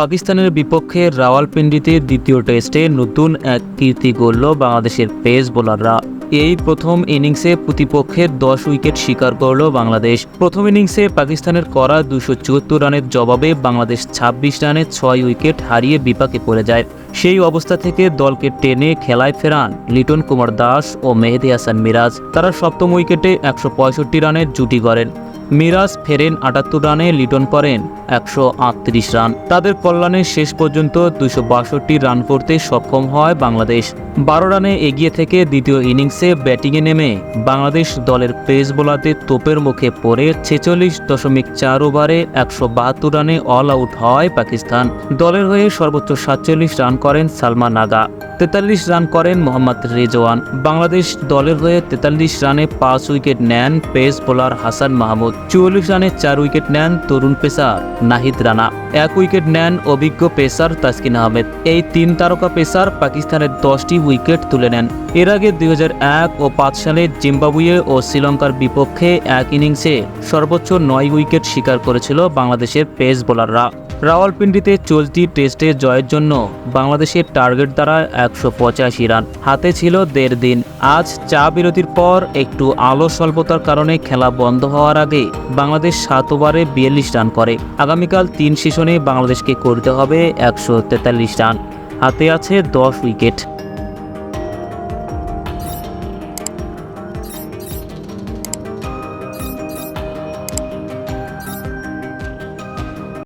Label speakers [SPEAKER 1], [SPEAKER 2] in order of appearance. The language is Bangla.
[SPEAKER 1] পাকিস্তানের বিপক্ষে রাওয়ালপিন্ডিতে দ্বিতীয় টেস্টে নতুন এক কীর্তি গড়ল বাংলাদেশের পেস বোলাররা। এই প্রথম ইনিংসে প্রতিপক্ষের দশ উইকেট শিকার করল বাংলাদেশ। প্রথম ইনিংসে পাকিস্তানের করা দুশো চুয়াত্তর রানের জবাবে বাংলাদেশ ছাব্বিশ রানে ছয় উইকেট হারিয়ে বিপাকে পড়ে যায়। সেই অবস্থা থেকে দলকে টেনে খেলায় ফেরান লিটন কুমার দাস ও মেহেদি হাসান মিরাজ। তারা সপ্তম উইকেটে একশো পঁয়ষট্টি রানের জুটি করেন মিরাজ ফেরেন আটাত্তর রানে লিটন করেন। একশো আটত্রিশ রান। তাদের কল্যাণে শেষ পর্যন্ত দুশো রান করতে সক্ষম হয় বাংলাদেশ। বারো রানে এগিয়ে থেকে দ্বিতীয় ইনিংসে ব্যাটিংয়ে নেমে বাংলাদেশ দলের পেস বোলারদের তোপের মুখে পড়ে ছেচল্লিশ দশমিক চার ওভারে একশো বাহাত্তর রানে অল আউট হয় পাকিস্তান। দলের হয়ে সর্বোচ্চ সাতচল্লিশ রান করেন সালমান নাগা। তেতাল্লিশ রান করেন মোহাম্মদ রেজওয়ান। বাংলাদেশ দলের হয়ে তেতাল্লিশ রানে পাঁচ উইকেট নেন পেস বোলার হাসান মাহমুদ। চুয়াল্লিশ রানে চার উইকেট নেন তরুণ পেসার নাহিদ রানা। এক উইকেট নেন অভিজ্ঞ পেসার তাসকিন আহমেদ। এই তিন তারকা পেসার পাকিস্তানের দশটি উইকেট তুলে নেন। এর আগে দুই হাজার এক ও পাঁচ সালে জিম্বাবুয়ে ও শ্রীলঙ্কার বিপক্ষে এক ইনিংসে সর্বোচ্চ নয় উইকেট শিকার করেছিল বাংলাদেশের পেস বোলাররা। রাওয়ালপিন্ডিতে চলতি টেস্টে জয়ের জন্য বাংলাদেশের টার্গেট দ্বারা একশো পঁচাশি রান। হাতে ছিল দেড় দিন। আজ চা বিরতির পর একটু আলো স্বল্পতার কারণে খেলা বন্ধ হওয়ার আগে বাংলাদেশ সাত ওভারে বিয়াল্লিশ রান করে। আগামীকাল তিন সেশনে বাংলাদেশকে করতে হবে একশো তেতাল্লিশ রান। হাতে আছে দশ উইকেট।